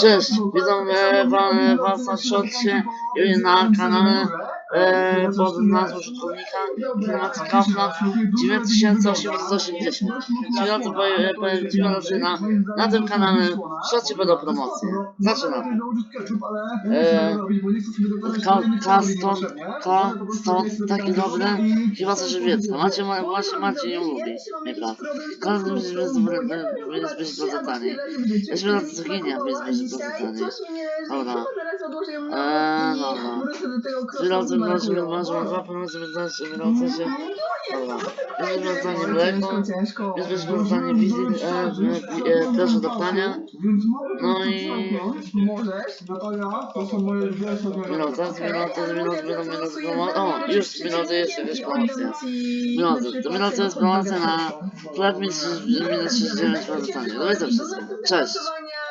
Cześć, witam wa, was na i na kanale e, pod nazwą użytkownika informacji Kaufland 9880. Czyli na to powiem, że na, na tym kanale w shortcie będą promocje. Zaczynamy. E, Ka- Kaston, Kaston, taki dobry, chyba coś wiedzą. Macie, ma, właśnie macie ją lubi, nieprawda. Każdy będzie bez będzie bardzo taniej. Jeszcze ginie, więc będzie bardzo taniej. Dobra. Eee, dobra. Wylący, wylący, wylący, dwa północy, wylący, wylący się. Dobra. Jest rozwiązanie mleko, jest rozwiązanie wizyt, e, e, e, proszę do prania. No i... Możesz, Natalia, to są moje dwie osoby. Minuta, minuta, minuta, minuta, minuta, o, już minuty jest jakaś promocja. Minuty, to minuta jest promocja na chleb minus 39 bardzo tanie. No i to wszystko. Cześć.